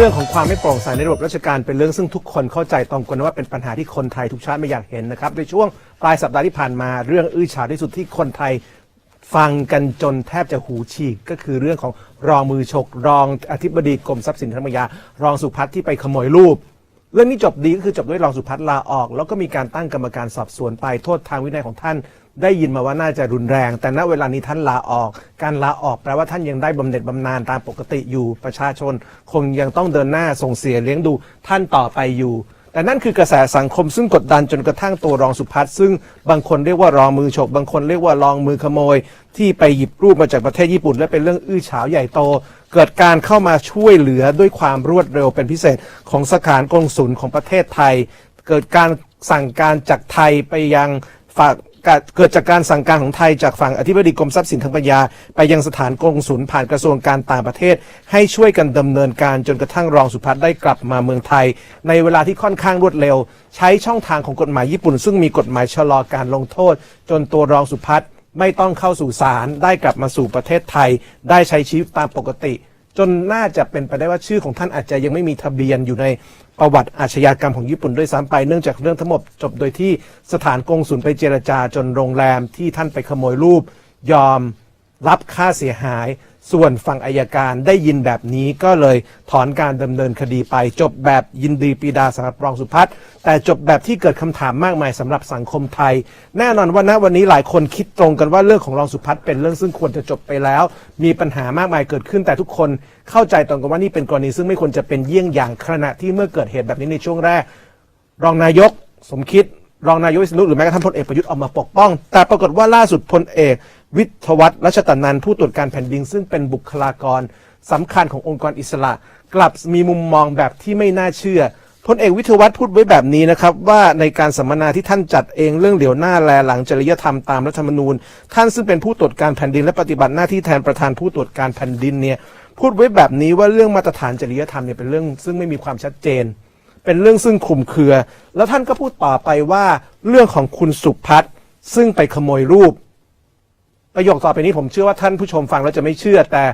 เรื่องของความไม่โปร่งใสในระบบราชการเป็นเรื่องซึ่งทุกคนเข้าใจตรงกันว่าเป็นปัญหาที่คนไทยทุกชาติไม่อยากเห็นนะครับในช่วงปลายสัปดาห์ที่ผ่านมาเรื่องอื้อฉาวที่สุดที่คนไทยฟังกันจนแทบจะหูฉีกก็คือเรื่องของรองมือฉกรองอธิบดีกรมทรัพย์สินธรรมยารองสุพัฒน์ที่ไปขโมยรูป เรื่องนี้จบดีก็คือจบด้วยรองสุพัฒน์ลาออก แล้วก็มีการตั้งกรรมการสอบสวนไปโทษทางวินัยของท่าน ได้ยินมาว่าน่าจะรุนแรง แต่ณเวลานี้ท่านลาออก การลาออกแปลว่าท่านยังได้บำเหน็จบำนาญตามปกติอยู่ประชาชน คงยังต้องเดินหน้าส่งเสียเลี้ยงดูท่านต่อไปอยู่ แต่นั่นคือกระแสสังคมซึ่งกดดันจนกระทั่งตัวรองสุพัฒน์ซึ่งบางคนเรียกว่ารองมือฉกบางคนเรียกว่ารองมือขโมย ที่ไปหยิบรูปมาจากประเทศญี่ปุ่น และเป็นเรื่องอื้อฉาวใหญ่โต เกิดการเข้ามาช่วยเหลือด้วยความรวดเร็วเป็นพิเศษของสถานกงสุลของประเทศไทย เกิดการสั่งการจากไทยไปยังฝาก เกิดจากการสั่งการของไทยจากฝั่งอธิบดีกรมทรัพย์สินทางปัญญา ไปยังสถานกงสุลผ่านกระทรวงการต่างประเทศ ให้ช่วยกันดำเนินการจนกระทั่งรองสุพัฒน์ได้กลับมาเมืองไทย ในเวลาที่ค่อนข้างรวดเร็ว ใช้ช่องทางของกฎหมายญี่ปุ่น ซึ่งมีกฎหมายชะลอการลงโทษ จนตัวรองสุพัฒน์ไม่ต้องเข้าสู่ศาลได้กลับมาสู่ประเทศไทย ได้ใช้ชีวิตตามปกติ จนน่าจะเป็นไปได้ว่าชื่อของท่านอาจจะยังไม่มีทะเบียนอยู่ใน ประวัติอาชญากรรมของญี่ปุ่นด้วยซ้ำไปเนื่องจากเรื่องทั้งหมดจบโดยที่สถานกงสุลไปเจรจาจนโรงแรมที่ท่านไปขโมยรูป ยอมรับค่าเสียหาย ส่วนฝั่งอายการได้ยินแบบนี้ก็เลยถอนการดำเนินคดีไป จบแบบยินดีปรีดาสำหรับรองสุพัฒน์แต่จบแบบที่เกิดคำถามมากมายสำหรับสังคมไทย แน่นอนว่าณวันนี้หลายคนคิดตรงกันว่าเรื่องของรองสุพัฒน์เป็นเรื่องซึ่งควรจะจบไปแล้ว มีปัญหามากมายเกิดขึ้นแต่ทุกคนเข้าใจตรงกันว่านี่เป็นกรณีซึ่งไม่ควรจะเป็นเยี่ยงอย่างขณะที่เมื่อเกิดเหตุแบบนี้ในช่วงแรก รองนายกสมคิดรองนายกวิษณุหรือแม้กระทั่งพลเอกประยุทธ์ออกมาปกป้อง แต่ปรากฏว่าล่าสุดพลเอก วิทวัฒน์รัชตนันผู้ตรวจการแผ่นดินซึ่งเป็นบุคลากรสำคัญขององค์กรอิสระ กลับมีมุมมองแบบที่ไม่น่าเชื่อพลเอกวิทวัฒน์พูดไว้แบบนี้นะครับ ว่าในการสัมมนาที่ท่านจัดเองเรื่องเหลียวหน้าแลหลังจริยธรรมตามรัฐธรรมนูญ ท่านซึ่งเป็นผู้ตรวจการแผ่นดินและปฏิบัติหน้าที่แทนประธานผู้ตรวจการแผ่นดินเนี่ยพูดไว้แบบนี้ว่าเรื่องมาตรฐานจริยธรรมเนี่ยเป็นเรื่องซึ่งไม่มีความชัดเจน เป็นเรื่องซึ่งคลุมเครือ แล้วท่านก็พูดต่อไปว่าเรื่องของคุณสุพัฒน์ซึ่งไปขโมยรูป ประโยคต่อไปนี้ผมเชื่อว่าท่านผู้ชมฟังแล้วจะไม่เชื่อ แต่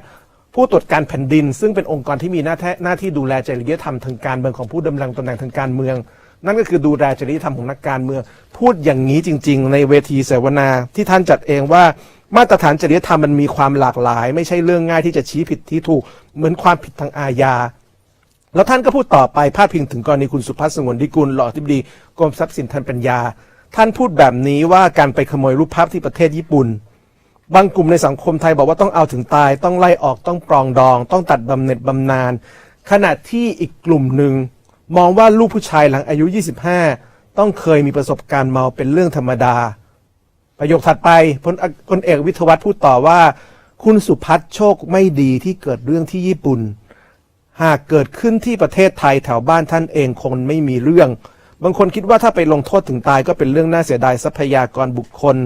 ผู้ตรวจการแผ่นดิน ซึ่งเป็นองค์กรที่มีหน้าที่หน้าที่ดูแลจริยธรรมทางการเมืองของผู้ดำรงตำแหน่งทางการเมือง นั่นก็คือดูแลจริยธรรมของนักการเมือง พูดอย่างนี้จริง ๆ ในเวทีเสวนาที่ท่านจัดเองว่ามาตรฐานจริยธรรมมันมีความหลากหลาย ไม่ใช่เรื่องง่ายที่จะชี้ผิดที่ถูกเหมือนความผิดทางอาญาแล้วท่านก็พูดต่อไปพาดพิงถึงกรณีคุณสุพัฒน์สงวนดิกุลรองอธิบดีกรมทรัพย์สินทางปัญญา ท่านพูดแบบนี้ว่าการไปขโมยรูปภาพที่ประเทศญี่ปุ่น บางกลุ่มในสังคมไทยบอกว่าต้องเอาถึงตาย ต้องไล่ออกต้องปรองดอง ต้องตัดบำเหน็จบำนาญขณะที่อีกกลุ่มหนึ่ง มองว่าลูกผู้ชายหลังอายุ 25 ต้องเคยมีประสบการณ์เมาเป็นเรื่องธรรมดา ประโยคถัดไปพลพลเอกวิทวัฒน์พูดต่อว่า คุณสุพัฒน์โชคไม่ดีที่เกิดเรื่องที่ญี่ปุ่น หากเกิดขึ้นที่ประเทศไทยแถวบ้านท่านเองคงไม่มีเรื่อง บางคนคิดว่าถ้าไปลงโทษถึงตายก็เป็นเรื่องน่าเสียดายทรัพยากรบุคคล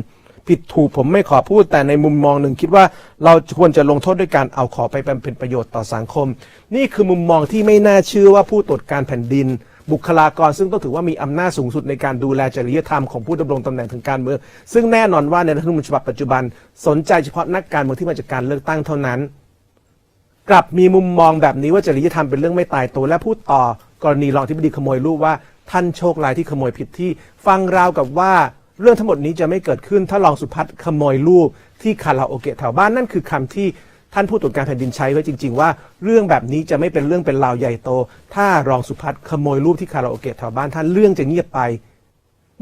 ผิดถูกผมไม่ขอพูด แต่ในมุมมองหนึ่งคิดว่าเราควรจะลงโทษด้วยการเอาขอไปเป็นประโยชน์ต่อสังคม นี่คือมุมมองที่ไม่น่าเชื่อว่าผู้ตรวจการแผ่นดิน บุคลากรซึ่งต้องถือว่ามีอำนาจสูงสุดในการดูแลจริยธรรมของผู้ดำรงตำแหน่งทางการเมืองซึ่งแน่นอนว่าในรัฐธรรมนูญฉบับปัจจุบัน สนใจเฉพาะนักการเมืองที่มาจากการเลือกตั้งเท่านั้น กลับมีมุมมองแบบนี้ว่าจริยธรรมเป็นเรื่องไม่ตายตัวและพูดต่อกรณีรองที่บดีขโมยรูปว่าท่านโชคร้ายที่ขโมยผิดที่ฟังราวกับว่า เรื่องทั้งหมดนี้จะไม่เกิดขึ้นถ้ารองสุพัฒน์ขโมยรูปที่คาราโอเกะแถวบ้านนั่นคือคำที่ท่านผู้ตรวจการแผ่นดินใช้ไว้จริง ๆ ว่าเรื่องแบบนี้จะไม่เป็นเรื่องเป็นราวใหญ่โต ถ้ารองสุพัฒน์ขโมยรูปที่คาราโอเกะแถวบ้านท่านเรื่องจะเงียบไป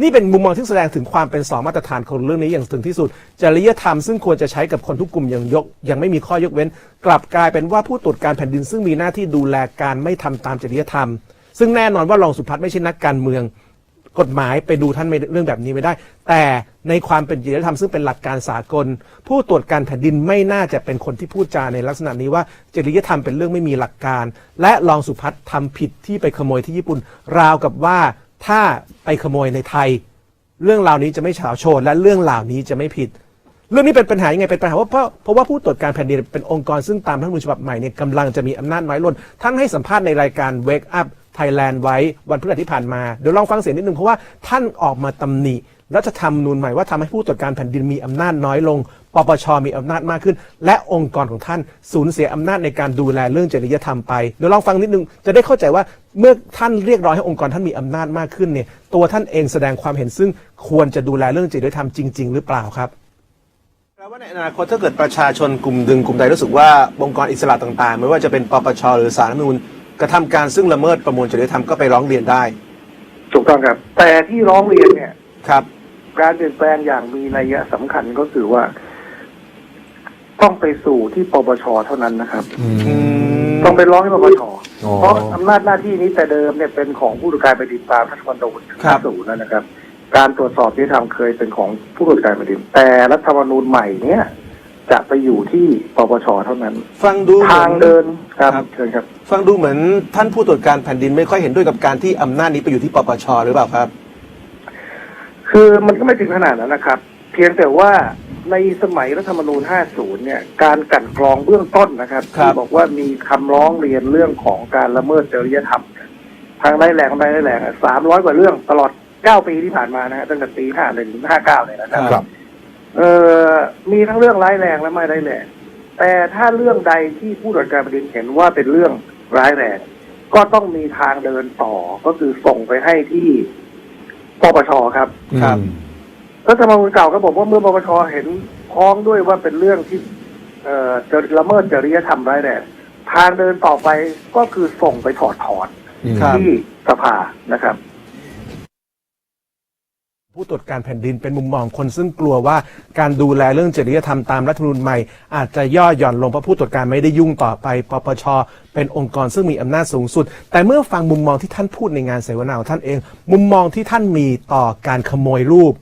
นี่เป็นมุมมองที่แสดงถึงความเป็นสองมาตรฐานของเรื่องนี้อย่างถึงที่สุดจริยธรรมซึ่งควรจะใช้กับคนทุกกลุ่มอย่างยก ยังไม่มีข้อยกเว้น กลับกลายเป็นว่าผู้ตรวจการแผ่นดินซึ่งมีหน้าที่ดูแลการไม่ทำตามจริยธรรม ซึ่งแน่นอนว่ารองสุพัฒน์ไม่ใช่นักการเมือง กฎหมายไปดูท่านเรื่องแบบนี้ไม่ได้ แต่ในความเป็นจริยธรรมซึ่งเป็นหลักการสากล ผู้ตรวจการแผ่นดินไม่น่าจะเป็นคนที่พูดจาในลักษณะนี้ว่าจริยธรรมเป็นเรื่องไม่มีหลักการ และรองสุพัฒน์ทำผิดที่ไปขโมยที่ญี่ปุ่น ราวกับว่าถ้าไปขโมยในไทย เรื่องราวนี้จะไม่เฉาโชนและเรื่องราวนี้จะไม่ผิดเรื่องนี้เป็นปัญหายังไงเป็นปัญหาว่าเพราะเพราะว่าผู้ตรวจการแผ่นดินเป็นองค์กรซึ่งตามรัฐธรรมนูญฉบับใหม่เนี่ยกำลังจะมีอำนาจน้อยลงท่านให้สัมภาษณ์ในรายการ Wake Up Thailand ไว้วันพฤหัสที่ผ่านมา เดี๋ยวลองฟังเสียงนิดนึงเพราะว่าท่านออกมาตำหนิรัฐธรรมนูญใหม่ว่าทำให้ผู้ตรวจการแผ่นดินมีอำนาจน้อยลง ปปชมีอำนาจมากขึ้น และองค์กรของท่านสูญเสียอำนาจในการดูแลเรื่องจริยธรรมไป เดี๋ยวลองฟังนิดนึง จะได้เข้าใจว่าเมื่อท่านเรียกร้องให้องค์กรท่านมีอำนาจมากขึ้นเนี่ย ตัวท่านเองแสดงความเห็นซึ่งควรจะดูแลเรื่องจริยธรรมจริง ๆ หรือเปล่าครับแปลว่าในอนาคตถ้าเกิดประชาชนกลุ่มหนึ่งกลุ่มใดรู้สึกว่าองค์กรอิสระต่างๆ ไม่ว่าจะเป็นปปชหรือสารรัฐมนูญ กระทำการซึ่งละเมิดประมวลจริยธรรมก็ไปร้องเรียนได้ถูกต้องครับ แต่ที่ร้องเรียนเนี่ย ครับ การเปลี่ยนแปลงอย่างมีนัยสำคัญก็คือว่า ต้องไปสู่ที่ปปชเท่านั้นนะครับต้องไปร้องให้ปปชอ๋อ เพราะอำนาจหน้าที่นี้แต่เดิมเนี่ยเป็นของผู้ตรวจการแผ่นดินตามรัฐธรรมนูญครับ50นั่นนะครับ การตรวจสอบที่ทำเคยเป็นของผู้ตรวจการแผ่นดินแต่รัฐธรรมนูญใหม่เนี่ย จะไปอยู่ที่ปปชเท่านั้น ฟังดูหมือทางเดินครับครับ เชิญครับ ฟังดูเหมือนท่านผู้ตรวจการแผ่นดินไม่ค่อยเห็นด้วยกับการที่อำนาจนี้ไปอยู่ที่ปปชหรือเปล่าครับ คือมันก็ไม่ถึงขนาดนั้นนะครับ เพียงแต่ว่าในสมัยรัฐธรรมนูญ 50 เนี่ย การกลันกรองเบื้องต้นนะครับครับ ที่บอกว่ามีคำร้องเรียนเรื่องของการละเมิดจริยธรรมเนี่ยทางได้ายแรงทางได้ายแรงสามร้อยกว่าเรื่องตลอด 9 ปีที่ผ่านมานะฮะตั้งแต่ปี 51 ถึง 59เนี่ยนะครับ ครับ เอ่อมีทั้งเรื่องร้ายแรงและไม่ร้ายแรง แต่ถ้าเรื่องใดที่ผู้ตรวจการแผ่นดินเห็นว่าเป็นเรื่องร้ายแรง ก็ต้องมีทางเดินต่อก็คือส่งไปให้ที่ปปชครับครับรัฐธรรมนูญเก่าก็บอกว่าเมื่อปปชเห็นพ้องด้วยว่าเป็นเรื่องที่ เอ่อจะละเมิดจริยธรรมร้ายแรงทางเดินต่อไปก็คือส่งไปถอดถอนครับที่สภานะครับ ผู้ตรวจการแผ่นดินเป็นมุมมองคนซึ่งกลัวว่าการดูแลเรื่องจริยธรรมตามรัฐธรรมนูญใหม่ อาจจะย่อหย่อนลงเพราะผู้ตรวจการไม่ได้ยุ่งต่อไปปปชเป็นองค์กรซึ่งมีอำนาจสูงสุด แต่เมื่อฟังมุมมองที่ท่านพูดในงานเสวนาของท่านเอง มุมมองที่ท่านมีต่อการขโมยรูป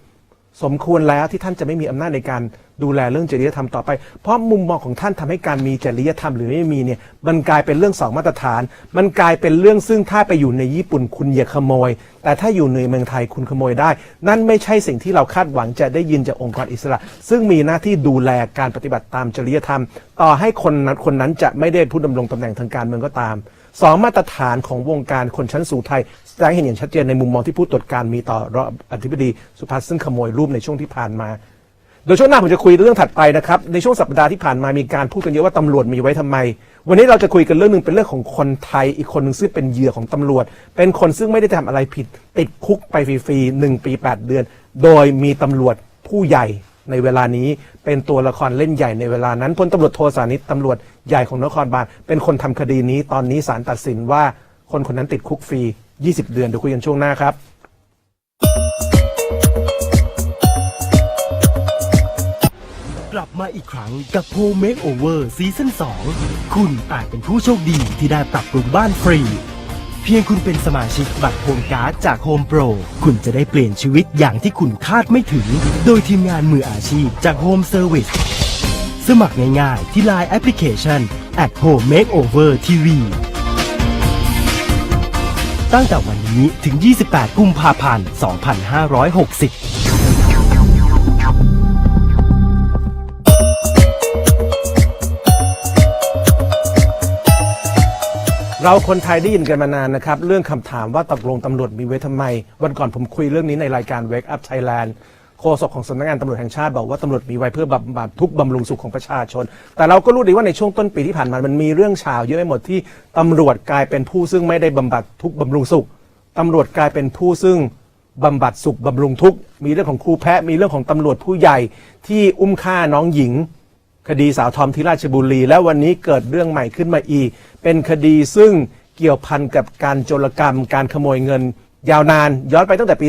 สมควรแล้วที่ท่านจะไม่มีอำนาจในการ ดูแลเรื่องจริยธรรมต่อไป เพราะมุมมองของท่านทำให้การมีจริยธรรมหรือไม่มีเนี่ยมันกลายเป็นเรื่องสองมาตรฐาน มันกลายเป็นเรื่องซึ่งถ้าไปอยู่ในญี่ปุ่นคุณอย่าขโมย แต่ถ้าอยู่ในเมืองไทยคุณขโมยได้ นั่นไม่ใช่สิ่งที่เราคาดหวังจะได้ยินจากองค์กรอิสระ ซึ่งมีหน้าที่ดูแลการปฏิบัติตามจริยธรรม ต่อให้คนนั้นคนนั้นจะไม่ได้ผู้ดำรงตำแหน่งทางการเมืองก็ตามสองมาตรฐานของวงการคนชั้นสูงไทยแสดงให้เห็นอย่างชัดเจนในมุมมองที่ผู้ตรวจการมีต่อรองอธิบดีสุพัฒน์ซึ่งขโมยรูปในช่วงที่ผ่านมา โดยช่วงหน้าผมจะคุยเรื่องถัดไปนะครับ ในช่วงสัปดาห์ที่ผ่านมามีการพูดกันเยอะว่าตำรวจมีไว้ทำไม วันนี้เราจะคุยกันเรื่องหนึ่งเป็นเรื่องของคนไทยอีกคนหนึ่งซึ่งเป็นเหยื่อของตำรวจ เป็นคนซึ่งไม่ได้ทำอะไรผิด ติดคุกไปฟรีๆหนึ่งปี 8 เดือน โดยมีตำรวจผู้ใหญ่ในเวลานี้เป็นตัวละครเล่นใหญ่ในเวลานั้นพลตำรวจโทสานิตตำรวจใหญ่ของนครบาลเป็นคนทำคดีนี้ตอนนี้ศาลตัดสินว่าคนคนนั้นติดคุกฟรี 20 เดือนเดี๋ยวคุยกันช่วงหน้าครับ กลับมาอีกครั้งกับโ o เม k โอเวอร์ซีซั่น2 คุณอาจเป็นผู้โชคดีที่ได้ปรับปรุงบ้านฟรี เพียงคุณเป็นสมาชิกบัตรโฮมการ์ดจากโฮมโปรคุณจะได้เปลี่ยนชีวิตอย่างที่คุณคาดไม่ถึง โดยทีมงานมืออาชีพจากโฮมเซอร์วิสสมัครง่ายๆที่ Line แอปพลิเคชัน at home makeover tv ตั้งแต่วันนี้ถึง 28 กุมภาพันธ์ 2560 เราคนไทยได้ยินกันมานานนะครับ เรื่องคำถามว่าตกลงตำรวจมีไว้ทำไม วันก่อนผมคุยเรื่องนี้ในรายการ Wake Up Thailand โฆษกของสำนักงานตำรวจแห่งชาติบอกว่าตำรวจมีไว้เพื่อบำบัดทุกข์บำรุงสุขของประชาชน แต่เราก็รู้ดีว่าในช่วงต้นปีที่ผ่านมามันมีเรื่องข่าวเยอะไปหมดที่ตำรวจกลายเป็นผู้ซึ่งไม่ได้บำบัดทุกข์บำรุงสุขตำรวจกลายเป็นผู้ซึ่งบำบัดสุขบำรุงทุกข์มีเรื่องของครูแพะมีเรื่องของตำรวจผู้ใหญ่ที่อุ้มฆ่าน้องหญิง คดีสาวทอมที่ราชบุรี แล้ววันนี้เกิดเรื่องใหม่ขึ้นมาอีก เป็นคดีซึ่งเกี่ยวพันกับการโจรกรรม การขโมยเงิน ยาวนาน ย้อนไปตั้งแต่ปี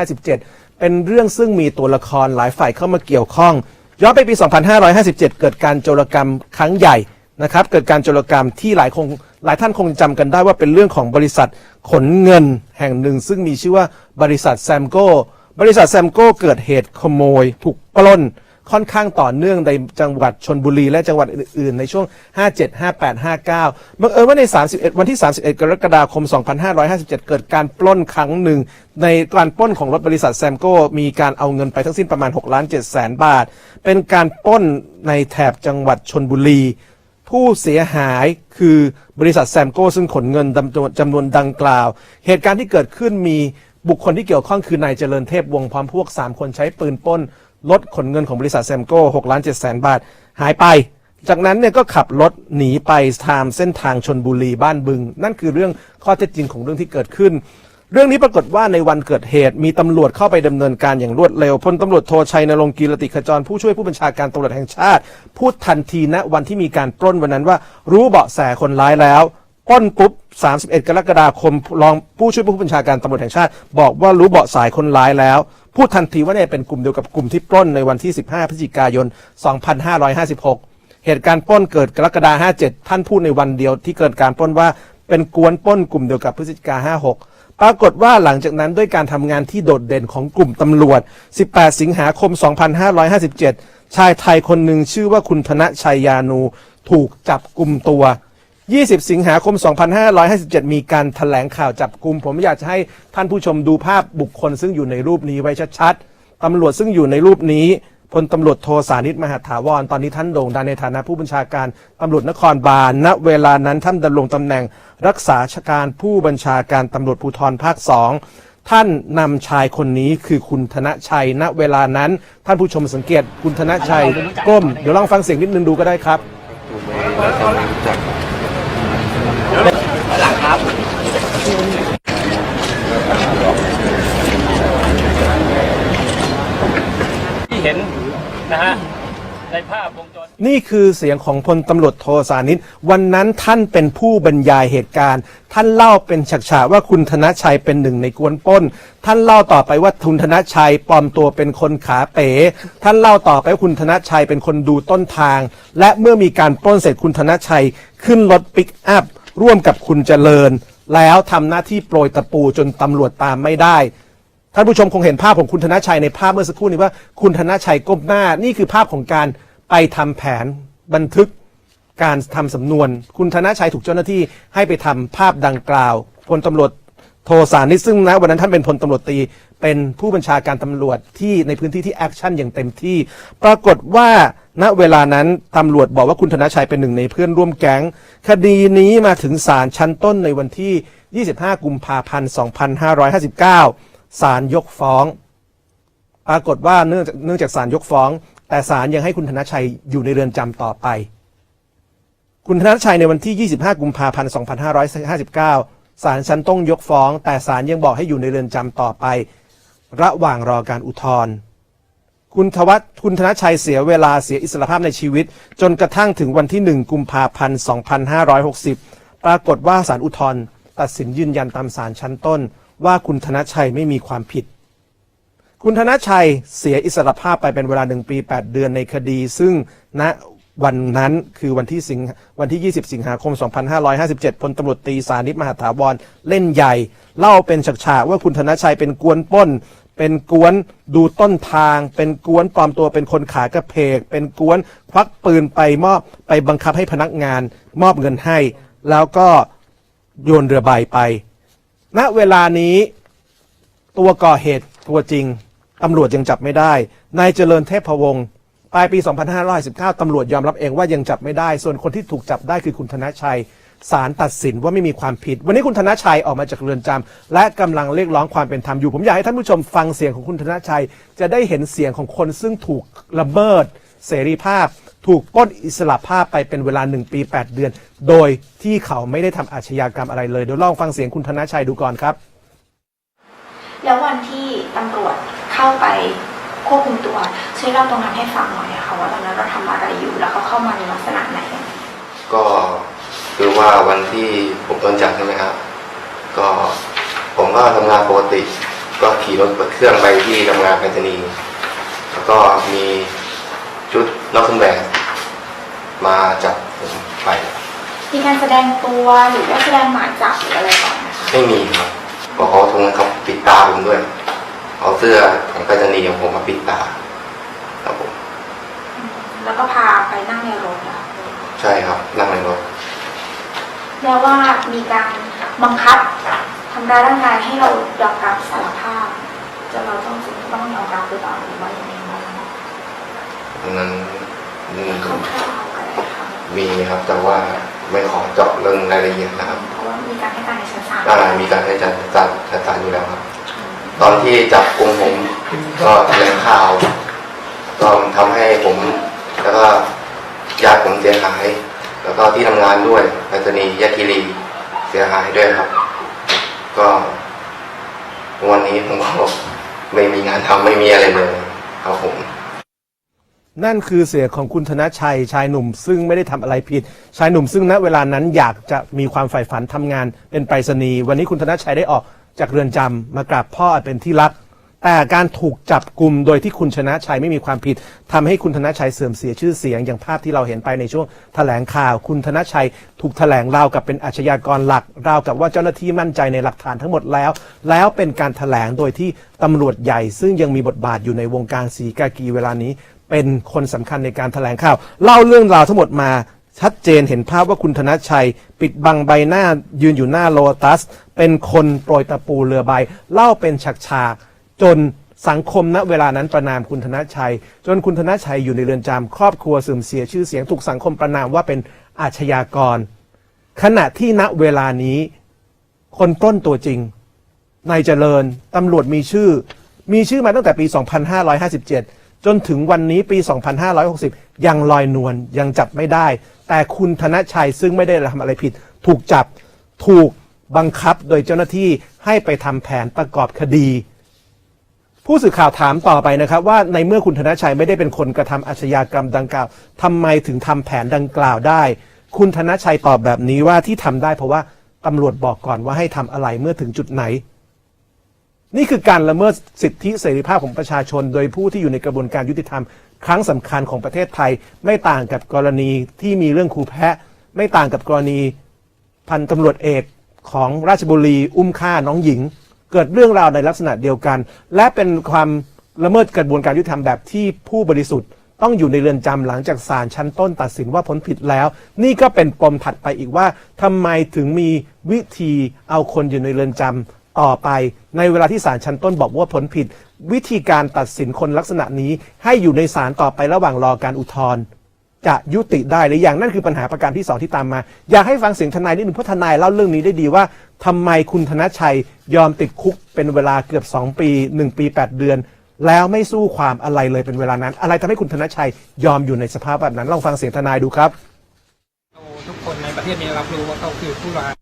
2557 เป็นเรื่องซึ่งมีตัวละครหลายฝ่ายเข้ามาเกี่ยวข้อง ย้อนไปปี 2557 เกิดการโจรกรรมครั้งใหญ่นะครับ เกิดการโจรกรรมที่หลายคงหลายท่านคงจำกันได้ว่าเป็นเรื่องของบริษัทขนเงินแห่งหนึ่ง ซึ่งมีชื่อว่าบริษัทแซมโก้บริษัทแซมโก้เกิดเหตุขโมยถูกปล้น ค่อนข้างต่อเนื่องในจังหวัดชนบุรีและจังหวัดอื่นๆ ในช่วง 57 58 59บังเอิญว่าใน 31 วันที่ 31 กรกฎาคม 2557 เกิดการปล้นครั้งหนึ่ง ในการปล้นของรถบริษัทแซมโก้มีการเอาเงินไปทั้งสิ้นประมาณ6ล้าน7แสนบาท เป็นการปล้นในแถบจังหวัดชนบุรีผู้เสียหายคือบริษัทแซมโก้ซึ่งขนเงินจำนวนดังกล่าว เหตุการณ์ที่เกิดขึ้นมีบุคคลที่เกี่ยวข้องคือนายเจริญเทพวงพร้อมพวก 3 คนใช้ปืนปล้น รถขนเงินของบริษัทแซมโก้6ล้าน7แสนบาท หายไป จากนั้นเนี่ยก็ขับรถหนีไปตามเส้นทางชนบุรีบ้านบึง นั่นคือเรื่องข้อเท็จจริงของเรื่องที่เกิดขึ้น เรื่องนี้ปรากฏว่าในวันเกิดเหตุ มีตำรวจเข้าไปดำเนินการอย่างรวดเร็วพลตำรวจโทชัยนรงค์กีรติขจรผู้ช่วยผู้บัญชาการตำรวจแห่งชาติ พูดทันทีณวันที่มีการปล้นวันนั้นว่า รู้เบาะแสคนร้ายแล้ว ป้นปุ๊บ 31 กรกฎาคม รองผู้ช่วยผู้บัญชาการตำรวจแห่งชาติ บอกว่ารู้เบาะแสคนร้ายแล้ว พูดทันทีว่าเนี่ยเป็นกลุ่มเดียวกับกลุ่มที่ปล้นในวันที่ 15 พฤศจิกายน 2556 เหตุการณ์ปล้นเกิดกรกฎาคม 57 ท่านพูดในวันเดียวที่เกิดการปล้นว่าเป็นกวนปล้นกลุ่มเดียวกับพฤศจิกา 56ปรากฏว่าหลังจากนั้นด้วยการทำงานที่โดดเด่นของกลุ่มตำรวจ 18 สิงหาคม 2557 ชายไทยคนหนึ่งชื่อว่าคุณธนชัยยานู ถูกจับกลุ่มตัว 20 สิงหาคม 2557 มีการแถลงข่าวจับกลุ่ม ผมอยากจะให้ท่านผู้ชมดูภาพบุคคลซึ่งอยู่ในรูปนี้ไว้ชัดๆตำรวจซึ่งอยู่ในรูปนี้พลตำรวจโทสานิตมหาถาวร ตอนนี้ท่านโด่งดังในฐานะผู้บัญชาการตำรวจนครบาลณเวลานั้นท่านดำรงตำแหน่งรักษาการผู้บัญชาการตำรวจภูธรภาคสองท่านนำชายคนนี้คือคุณธนชัย ณเวลานั้น ท่านผู้ชมสังเกตคุณธนชัยก้มเดี๋ยวลองฟังเสียงนิดนึงดูก็ได้ครับที่เห็นนะฮะ ในภาพวงจร นี่คือเสียงของพลตำรวจโทสานิตวันนั้นท่านเป็นผู้บรรยายเหตุการณ์ ท่านเล่าเป็นฉากๆว่าคุณธนชัยเป็นหนึ่งในกวนปล้น ท่านเล่าต่อไปว่าคุณธนชัยปลอมตัวเป็นคนขาเป๋ ท่านเล่าต่อไปว่าคุณธนชัยเป็นคนดูต้นทาง และเมื่อมีการปล้นเสร็จคุณธนชัยขึ้นรถปิกอัพร่วมกับคุณเจริญ แล้วทำหน้าที่โปรยตะปูจนตำรวจตามไม่ได้ ท่านผู้ชมคงเห็นภาพของคุณธนชัยในภาพเมื่อสักครู่นี้ว่าคุณธนชัยก้มหน้านี่คือภาพของการไปทำแผนบันทึกการทำสำนวน คุณธนชัยถูกเจ้าหน้าที่ให้ไปทำภาพดังกล่าวพลตำรวจโทสานิซึ่งนะวันนั้นท่านเป็นพลตำรวจตรีเป็นผู้บัญชาการตำรวจที่ในพื้นที่ที่แอคชั่นอย่างเต็มที่ ปรากฏว่าณเวลานั้นตำรวจบอกว่าคุณธนชัยเป็นหนึ่งในเพื่อนร่วมแก๊ง คดีนี้มาถึงศาลชั้นต้นในวันที่ 25 กุมภาพันธ์ 2559 ศาลยกฟ้องปรากฏว่าเนื่องจากเนื่องจากศาลยกฟ้อง แต่ศาลยังให้คุณธนชัยอยู่ในเรือนจำต่อไป คุณธนชัยในวันที่ 25 กุมภาพันธ์ 2559 ศาลชั้นต้นยกฟ้อง แต่ศาลยังบอกให้อยู่ในเรือนจำต่อไป ระหว่างรอการอุทธรณ์คุณทวัฒคุณธนชัยเสียเวลาเสียอิสรภาพในชีวิต จนกระทั่งถึงวันที่ 1 กุมภาพันธ์ 2560 ปรากฏว่าศาลอุทธรณ์ตัดสินยืนยันตามศาลชั้นต้น ว่าคุณธนชัยไม่มีความผิด คุณธนชัยเสียอิสรภาพไปเป็นเวลา1ปี 8 เดือนในคดี ซึ่งณวันนั้นคือวันที่สิงวันที่ 20 สิงหาคม 2557พลตำรวจตีสานิตมหาถาวรเล่นใหญ่ เล่าเป็นฉากๆว่าคุณธนชัยเป็นกวนป้น เป็นกวนดูต้นทาง เป็นกวนปลอมตัวเป็นคนขากระเพก เป็นกวนควักปืนไปมอบไปบังคับให้พนักงาน มอบเงินให้ แล้วก็โยนเรือใบไป ณเวลานี้ตัวก่อเหตุตัวจริงตำรวจยังจับไม่ได้นายเจริญเทพพวงศ์ปลายปี 2519ตำรวจยอมรับเองว่ายังจับไม่ได้ ส่วนคนที่ถูกจับได้คือคุณธนชัยศาลตัดสินว่าไม่มีความผิด วันนี้คุณธนชัยออกมาจากเรือนจำและกำลังเรียกร้องความเป็นธรรมอยู่ ผมอยากให้ท่านผู้ชมฟังเสียงของคุณธนชัย จะได้เห็นเสียงของคนซึ่งถูกละเมิดเสรีภาพ ถูกปล้นอิสระภาพไปเป็นเวลา 1 ปี 8 เดือน โดยที่เขาไม่ได้ทำอาชญากรรมอะไรเลย เดี๋ยวลองฟังเสียงคุณธนชัยดูก่อนครับ แล้ววันที่ตำรวจเข้าไปควบคุมตัวช่วยเล่าตรงนั้นให้ฟังหน่อยอะค่ะว่าตอนนั้นเราทำอะไรอยู่แล้วเขาเข้ามาในลักษณะไหน ก็คือว่าวันที่ผมโดนจับใช่ไหมครับ ก็ผมก็ทำงานปกติ ก็ขี่รถเปิดเครื่องไปที่ทำงานไปรษณีย์แล้วก็มี ชุดนอกเครื่องแบบมาจับผมไปมีการแสดงตัวหรือว่าแสดงหมายจับหรืออะไรก่อนนะคะไม่มีครับเพราะเขาทงเขาปิดตาผมด้วย เอาเสื้อของไปรษณีย์ของผมมาปิดตาครับผมแล้วก็พาไปนั่งในรถนะคะใช่ครับนั่งในรถแล้วว่ามีการบังคับทำร้ายร่างกายให้เรายอมรับสารภาพจะเราต้องจึงต้องยอมรับหรือเปล่าหรือว่ายังไง บ้างอันนั้นอืมคร่าวๆก็ได้ค่ะมีครับแต่ว่าไม่ขอเจาะเรื่องรายละเอียดนะครับเพราะว่ามีการให้การในชั้นศาลอ่ามีการให้จัดจัดจัดสารอยู่แล้วครับอืมตอนที่จับกลุ่มผมก็แถลงข่าวก็ทำให้ผมแล้วก็ญาติผมเสียหาย แล้วก็ที่ทำงานด้วยไปรษณีย์ยะคีรีเสียหายด้วยครับ ก็วันนี้ผมก็ไม่มีงานทำไม่มีอะไรเลยครับผม นั่นคือเสียงของคุณธนชัยชายหนุ่ม ซึ่งไม่ได้ทำอะไรผิด ชายหนุ่มซึ่งณเวลานั้นอยากจะมีความใฝ่ฝันทำงานเป็นไปรษณีย์วันนี้คุณธนชัยได้ออกจากเรือนจำมากราบพ่ออันเป็นที่รัก แต่การถูกจับกลุ่มโดยที่คุณชนะชัยไม่มีความผิดทำให้คุณธนชัยเสื่อมเสียชื่อเสียงอย่างภาพที่เราเห็นไปในช่วงแถลงข่าว คุณธนชัยถูกแถลงราวกับเป็นอาชญากรหลักราวกับว่าเจ้าหน้าที่มั่นใจในหลักฐานทั้งหมดแล้ว แล้วเป็นการแถลงโดยที่ตำรวจใหญ่ ซึ่งยังมีบทบาทอยู่ในวงการสีกากีเวลานี้ เป็นคนสำคัญในการแถลงข่าว เล่าเรื่องราวทั้งหมดมาชัดเจนเห็นภาพว่าคุณธนชัย ปิดบังใบหน้ายืนอยู่หน้าโลตัส เป็นคนโปรยตะปูเรือใบ เล่าเป็นฉากๆจนสังคมณเวลานั้นประนามคุณธนชัย จนคุณธนชัยอยู่ในเรือนจำครอบครัวเสื่อมเสียชื่อเสียงถูกสังคมประนามว่าเป็นอาชญากร ขณะที่ณเวลานี้ คนปล้นตัวจริงนายเจริญตำรวจมีชื่อ มีชื่อมาตั้งแต่ปี 2557 จนถึงวันนี้ปี 2560 ยังลอยนวลยังจับไม่ได้ แต่คุณธนชัยซึ่งไม่ได้ทำอะไรผิด ถูกจับถูกบังคับโดยเจ้าหน้าที่ให้ไปทำแผนประกอบคดี ผู้สื่อข่าวถามต่อไปนะครับ ว่าในเมื่อคุณธนชัยไม่ได้เป็นคนกระทำอาชญากรรมดังกล่าวทำไมถึงทำแผนดังกล่าวได้ คุณธนชัยตอบแบบนี้ว่าที่ทำได้เพราะว่าตำรวจบอกก่อนว่าให้ทำอะไรเมื่อถึงจุดไหน นี่คือการละเมิดสิทธิเสรีภาพของประชาชน โดยผู้ที่อยู่ในกระบวนการยุติธรรม ครั้งสำคัญของประเทศไทย ไม่ต่างกับกรณีที่มีเรื่องครูแพะ ไม่ต่างกับกรณีพันตำรวจเอกของราชบุรี อุ้มฆ่าน้องหญิง เกิดเรื่องราวในลักษณะเดียวกัน และเป็นความละเมิดกระบวนการยุติธรรมแบบที่ผู้บริสุทธิ์ต้องอยู่ในเรือนจำหลังจากศาลชั้นต้นตัดสินว่าพ้นผิดแล้ว นี่ก็เป็นปมถัดไปอีกว่าทำไมถึงมีวิธีเอาคนอยู่ในเรือนจำ ต่อไป ในเวลาที่ศาลชั้นต้นบอกว่าพ้นผิด วิธีการตัดสินคนลักษณะนี้ ให้อยู่ในศาลต่อไประหว่างรอการอุทธรณ์จะยุติได้หรือยังนั่นคือปัญหาประการที่สองที่ตามมา อยากให้ฟังเสียงทนายนิดหนึ่งเพราะทนายเล่าเรื่องนี้ได้ดีว่าทำไมคุณธนชัยยอมติดคุกเป็นเวลาเกือบ 2 ปี 1 ปี 8 เดือน แล้วไม่สู้ความอะไรเลยเป็นเวลานั้น อะไรทำให้คุณธนชัยยอมอยู่ในสภาพแบบนั้นลองฟังเสียงทนายดูครับทุกคนในประเทศนี้รับรู้ว่าเขาคือผู้ร้าย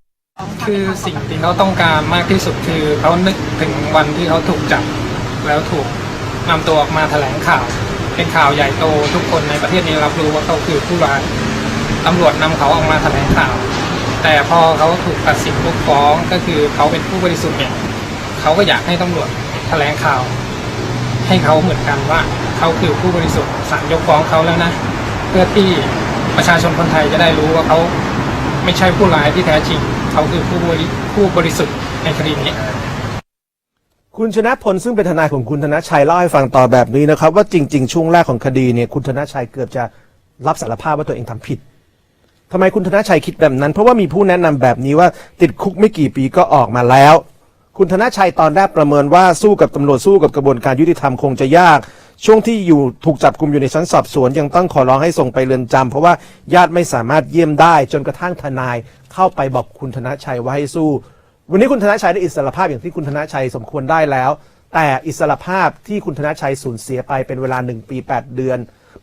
คือสิ่งที่เขาต้องการมากที่สุดคือเขานึกถึงวันที่เขาถูกจับ แล้วถูกนำตัวออกมาแถลงข่าว เป็นข่าวใหญ่โตทุกคนในประเทศนี้รับรู้ว่าเขาคือผู้ร้ายตำรวจนำเขาออกมาแถลงข่าว แต่พอเขาถูกตัดสินยกฟ้องก็คือเขาเป็นผู้บริสุทธิ์เนี่ยเขาก็อยากให้ตำรวจแถลงข่าว ให้เขาเหมือนกันว่าเขาคือผู้บริสุทธิ์ศาลยกฟ้องเขาแล้วนะ เพื่อที่ประชาชนคนไทยจะได้รู้ว่าเขา ไม่ใช่ผู้ร้ายที่แท้จริง เขาคือผู้บริผู้บริสุทธิ์ในคดีนี้คุณชนะพลซึ่งเป็นทนายของคุณธนชัยเล่าให้ฟังต่อแบบนี้นะครับ ว่าจริง ๆ ช่วงแรกของคดีเนี่ยคุณธนชัยเกือบจะรับสารภาพว่าตัวเองทำผิดทำไมคุณธนชัยคิดแบบนั้น เพราะว่ามีผู้แนะนำแบบนี้ว่าติดคุกไม่กี่ปีก็ออกมาแล้ว คุณธนชัยตอนแรกประเมินว่าสู้กับตำรวจสู้กับกระบวนการยุติธรรมคงจะยาก ช่วงที่อยู่ถูกจับกลุ่มอยู่ในชั้นสอบสวน ยังต้องขอร้องให้ส่งไปเรือนจำเพราะว่าญาติไม่สามารถเยี่ยมได้ จนกระทั่งทนายเข้าไปบอกคุณธนชัยว่าให้สู้ วันนี้คุณธนชัยได้อิสรภาพอย่างที่คุณธนชัยสมควรได้แล้ว แต่อิสรภาพที่คุณธนชัยสูญเสียไปเป็นเวลาหนึ่งปี 8 เดือน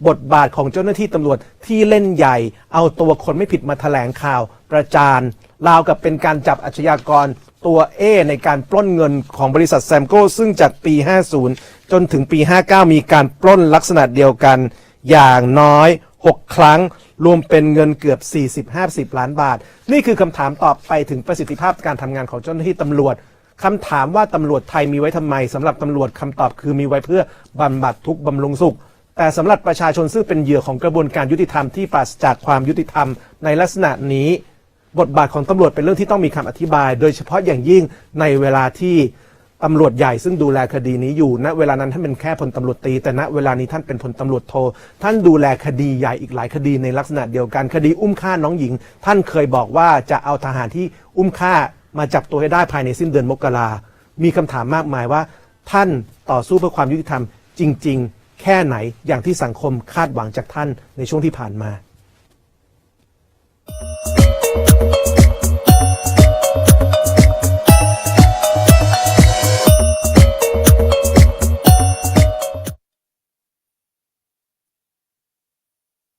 บทบาทของเจ้าหน้าที่ตำรวจที่เล่นใหญ่ เอาตัวคนไม่ผิดมาแถลงข่าว ประจานราวกับเป็นการจับอาชญากร ตัวเอในการปล้นเงินของบริษัทแซมโก้ซึ่งจากปี 50 จนถึงปี 59 มีการปล้นลักษณะเดียวกันอย่างน้อย 6 ครั้ง รวมเป็นเงินเกือบ 40-50 ล้านบาท นี่คือคำถามตอบไปถึงประสิทธิภาพการทำงานของเจ้าหน้าที่ตำรวจคำถามว่าตำรวจไทยมีไว้ทำไมสำหรับตำรวจคำตอบคือมีไว้เพื่อบำบัดทุกข์บำรุงสุข แต่สำหรับประชาชนซึ่งเป็นเหยื่อของกระบวนการยุติธรรมที่ปราศจากความยุติธรรมในลักษณะนี้ บทบาทของตำรวจเป็นเรื่องที่ต้องมีคำอธิบาย โดยเฉพาะอย่างยิ่งในเวลาที่ตำรวจใหญ่ซึ่งดูแลคดีนี้อยู่ณเวลานั้นท่านเป็นแค่พลตำรวจตี แต่ณเวลานี้ท่านเป็นพลตำรวจโท ท่านดูแลคดีใหญ่อีกหลายคดีในลักษณะเดียวกันคดีอุ้มฆ่าน้องหญิง ท่านเคยบอกว่าจะเอาทหารที่อุ้มฆ่ามาจับตัวให้ได้ภายในสิ้นเดือนมกรามีคำถามมากมายว่า ท่านต่อสู้เพื่อความยุติธรรมจริง ๆ แค่ไหนอย่างที่สังคมคาดหวังจากท่านในช่วงที่ผ่านมา